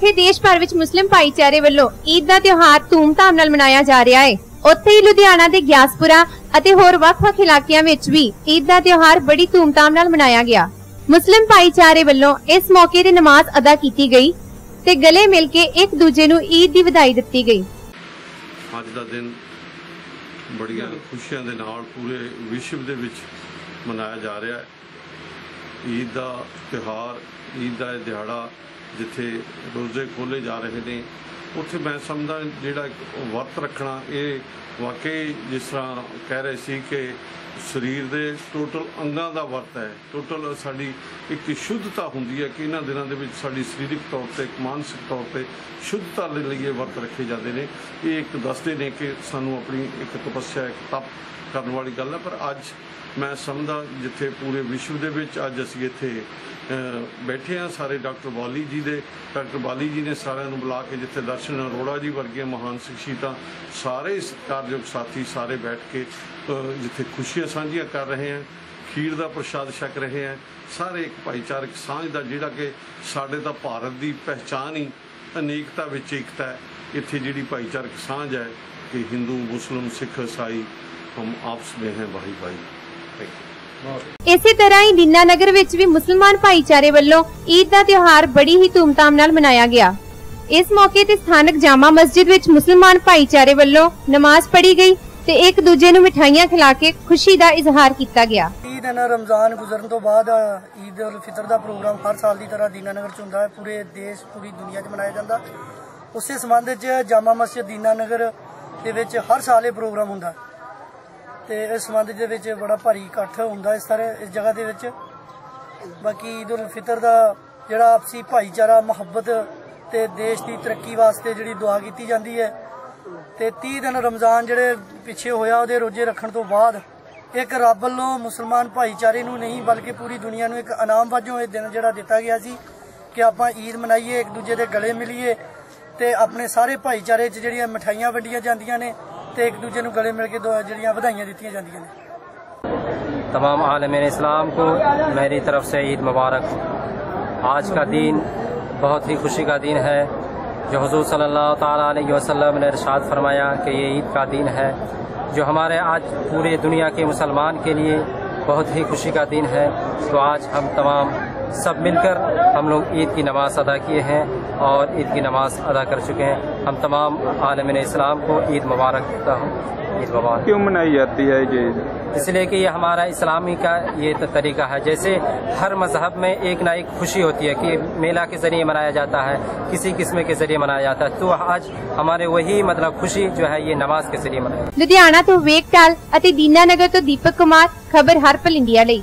ਜਿੱਥੇ ਦੇਸ਼ ਭਰ ਵਿੱਚ ਮੁਸਲਿਮ ਭਾਈਚਾਰੇ ਵੱਲੋਂ ਈਦ ਦਾ ਤਿਉਹਾਰ ਧੂਮਧਾਮ ਨਾਲ ਮਨਾਇਆ ਜਾ ਰਿਹਾ ਹੈ। ਉੱਥੇ ਹੀ ਲੁਧਿਆਣਾ ਦੇ ਗਿਆਸਪੁਰਾ ਅਤੇ ਹੋਰ ਵੱਖ-ਵੱਖ ਇਲਾਕਿਆਂ ਵਿੱਚ ਵੀ ਈਦ ਦਾ ਤਿਉਹਾਰ ਬੜੀ ਧੂਮਧਾਮ ਨਾਲ ਮਨਾਇਆ ਗਿਆ। ਮੁਸਲਿਮ ਭਾਈਚਾਰੇ ਵੱਲੋਂ ਇਸ ਮੌਕੇ ਤੇ ਨਮਾਜ਼ ਅਦਾ ਕੀਤੀ ਗਈ ਤੇ ਗਲੇ ਮਿਲ ਕੇ ਇੱਕ ਦੂਜੇ ਨੂੰ ਈਦ ਦੀ ਵਧਾਈ ਦਿੱਤੀ ਗਈ। ਅੱਜ ਦਾ ਦਿਨ ਬੜੀਆਂ ਖੁਸ਼ੀਆਂ ਦੇ ਨਾਲ ਪੂਰੇ ਵਿਸ਼ਵ ਦੇ ਵਿੱਚ ਮਨਾਇਆ ਜਾ ਰਿਹਾ ਹੈ। ਈਦ ਦਾ ਤਿਉਹਾਰ ਈਦ ਦਾ ਇਹ ਦਿਹਾੜਾ ਜਿੱਥੇ ਰੋਜ਼ੇ ਖੋਲੇ ਜਾ ਰਹੇ ਨੇ, ਉੱਥੇ ਮੈਂ ਸਮਝਦਾ ਜਿਹੜਾ ਵਰਤ ਰੱਖਣਾ, ਇਹ ਵਾਕਈ ਜਿਸ ਤਰ੍ਹਾਂ ਕਹਿ ਰਹੇ ਸੀ ਕਿ ਸਰੀਰ ਦੇ ਟੋਟਲ ਅੰਗਾਂ ਦਾ ਵਰਤ ਹੈ ਟੋਟਲ ਸਾਡੀ ਇੱਕ ਸ਼ੁੱਧਤਾ ਹੁੰਦੀ ਹੈ ਕਿ ਇਹਨਾਂ ਦਿਨਾਂ ਦੇ ਵਿੱਚ ਸਾਡੀ ਸਰੀਰਕ ਤੌਰ ਤੇ, ਇੱਕ ਮਾਨਸਿਕ ਤੌਰ ਤੇ ਸ਼ੁੱਧਤਾ ਦੇ ਲਈ ਇਹ ਵਰਤ ਰੱਖੇ ਜਾਂਦੇ ਨੇ। ਇਹ ਇੱਕ ਦੱਸਦੇ ਨੇ ਕਿ ਸਾਨੂੰ ਆਪਣੀ ਇੱਕ ਤਪੱਸਿਆ, ਇੱਕ ਤਪ ਕਰਨ ਵਾਲੀ ਗੱਲ ਹੈ, ਪਰ ਅੱਜ ਮੈਂ ਸਮਝਦਾ ਜਿੱਥੇ ਪੂਰੇ ਵਿਸ਼ਵ ਦੇ ਵਿੱਚ ਅੱਜ ਅਸੀਂ ਇੱਥੇ ਬੈਠੇ ਆ ਸਾਰੇ ਡਾਕਟਰ ਬਾਲੀ ਜੀ ਦੇ, ਡਾਕਟਰ ਬਾਲੀ ਜੀ ਨੇ ਸਾਰਿਆਂ ਨੂੰ ਬੁਲਾ ਕੇ ਜਿੱਥੇ ਦਰਸ਼ਨ ਅਰੋੜਾ ਜੀ ਵਰਗੇ ਮਹਾਨ ਸ਼ਖਸੀਅਤਾਂ ਸਾਰੇ ਕਾਰਜੋਗ ਸਾਥੀ ਸਾਰੇ ਬੈਠ ਕੇ ਜਿੱਥੇ ਖੁਸ਼ੀਆਂ ਸਾਂਝੀਆਂ ਕਰ ਰਹੇ ਆ, ਖੀਰ ਦਾ ਪ੍ਰਸ਼ਾਦ ਛਕ ਰਹੇ ਆ, ਸਾਰੇ ਇੱਕ ਭਾਈਚਾਰਕ ਸਾਂਝ ਦਾ ਜਿਹੜਾ ਕਿ ਸਾਡੇ ਤਾਂ ਭਾਰਤ ਦੀ ਪਹਿਚਾਨ ਹੀ ਅਨੇਕਤਾ ਵਿੱਚ ਇਕਤਾ ਹੈ। ਇੱਥੇ ਜਿਹੜੀ ਭਾਈਚਾਰਕ ਸਾਂਝ ਹੈ ਕਿ ਹਿੰਦੂ, ਮੁਸਲਮ, ਸਿੱਖ, ਇਸਾਈ, ਹਮ ਆਪਸ ਵਿੱਚ ਹੈ ਭਾਈ ਭਾਈ ਥੈਂਕ ਯੂ ਇਸੇ ਤਰ੍ਹਾਂ ਹੀ ਦੀਨਾਨਗਰ ਵਿੱਚ ਵੀ ਮੁਸਲਮਾਨ ਭਾਈਚਾਰੇ ਵੱਲੋਂ ਈਦ ਦਾ ਤਿਉਹਾਰ ਬੜੀ ਹੀ ਧੂਮਧਾਮ ਨਾਲ ਮਨਾਇਆ ਗਿਆ। ਇਸ ਮੌਕੇ ਤੇ ਸਥਾਨਕ ਜਾਮਾ ਮਸਜਿਦ ਵਿੱਚ ਮੁਸਲਮਾਨ ਭਾਈਚਾਰੇ ਵੱਲੋਂ ਨਮਾਜ਼ ਪੜ੍ਹੀ ਗਈ ਤੇ ਇੱਕ ਦੂਜੇ ਨੂੰ ਮਿਠਾਈਆਂ ਖਿਲਾ ਕੇ ਖੁਸ਼ੀ ਦਾ ਇਜ਼ਹਾਰ ਕੀਤਾ ਗਿਆ। ਈਦ ਨਾ, ਰਮਜ਼ਾਨ ਗੁਜ਼ਰਨ ਤੋਂ ਬਾਅਦ ਈਦ ਉਲ ਫਿਤਰ ਦਾ ਪ੍ਰੋਗਰਾਮ ਹਰ ਸਾਲ ਦੀ ਤਰ੍ਹਾਂ ਦੀਨਾਨਗਰ ਚ ਹੁੰਦਾ ਹੈ। ਪੂਰੇ ਦੇਸ਼, ਪੂਰੀ ਦੁਨੀਆ 'ਚ ਮਨਾਇਆ ਜਾਂਦਾ। ਉਸੇ ਸੰਬੰਧ 'ਚ ਜਾਮਾ ਮਸਜਿਦ ਦੀਨਾਨਗਰ ਦੇ ਵਿੱਚ ਹਰ ਸਾਲ ਇਹ ਪ੍ਰੋਗਰਾਮ ਹੁੰਦਾ। ਤੇ ਇਸ ਸੰਬੰਧ ਦੇ ਵਿੱਚ ਬੜਾ ਭਾਰੀ ਇਕੱਠ ਹੁੰਦਾ ਇਸ ਸਾਰੇ ਇਸ ਜਗ੍ਹਾ ਦੇ ਵਿੱਚ। ਬਾਕੀ ਈਦ ਉਲ ਫਿਤਰ ਦਾ ਜਿਹੜਾ ਆਪਸੀ ਭਾਈਚਾਰਾ, ਮੁਹੱਬਤ ਤੇ ਦੇਸ਼ ਦੀ ਤਰੱਕੀ ਵਾਸਤੇ ਜਿਹੜੀ ਦੁਆ ਕੀਤੀ ਜਾਂਦੀ ਹੈ। ਤੇ 30 ਦਿਨ ਰਮਜ਼ਾਨ ਜਿਹੜੇ ਪਿੱਛੇ ਹੋਇਆ, ਉਹਦੇ ਰੋਜ਼ੇ ਰੱਖਣ ਤੋਂ ਬਾਅਦ ਇੱਕ ਰੱਬ ਵੱਲੋਂ ਮੁਸਲਮਾਨ ਭਾਈਚਾਰੇ ਨੂੰ ਨਹੀਂ, ਬਲਕਿ ਪੂਰੀ ਦੁਨੀਆ ਨੂੰ ਇੱਕ ਇਨਾਮ ਵਜੋਂ ਇਹ ਦਿਨ ਜਿਹੜਾ ਦਿੱਤਾ ਗਿਆ ਸੀ ਕਿ ਆਪਾਂ ਈਦ ਮਨਾਈਏ, ਇੱਕ ਦੂਜੇ ਦੇ ਗਲੇ ਮਿਲੀਏ ਤੇ ਆਪਣੇ ਸਾਰੇ ਭਾਈਚਾਰੇ 'ਚ ਜਿਹੜੀਆਂ ਮਠਾਈਆਂ ਵੰਡੀਆਂ ਜਾਂਦੀਆਂ ਨੇ ਤੇ ਇੱਕ ਦੂਜੇ ਨੂੰ ਗਲੇ ਮਿਲ ਕੇ ਦੁਆ- ਜਿਹੜੀਆਂ ਵਧਾਈਆਂ ਦਿੱਤੀਆਂ ਜਾਂਦੀਆਂ ਨੇ तमाम आलम इस्लाम को मेरी तरफ से ईद मुबारक आज का दिन बहुत ही खुशी का दिन है जो हुजूर सल्लल्लाहु ताला अलैहि वसल्लम ने इरशाद फरमाया कि ये ईद का दिन है जो हमारे आज पूरे दुनिया के मुसलमान के लिए बहुत ही खुशी का दिन है तो आज हम तमाम सब मिलकर हम लोग ईद की नमाज अदा किए हैं और ईद की नमाज़ अदा कर चुके हैं। हम तमाम आलमिन इस्लाम को ईद मुबारक देता हूँ। ईद मुबारक। क्यों मनाई जाती है ये इसलिए कि ये हमारा इस्लामी का ये तरीका है। जैसे हर मज़हब में एक ना एक खुशी होती है कि मेला के ज़रिए मनाया जाता है किसी किस्म के ज़रिए मनाया जाता है। तो आज हमारे वही मतलब खुशी जो है ये नमाज़ के ज़रिए मनाई लुधियाना तो वेग टाल दीना नगर तो दीपक कुमार खबर हर पल इंडिया ਲਈ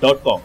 dot com.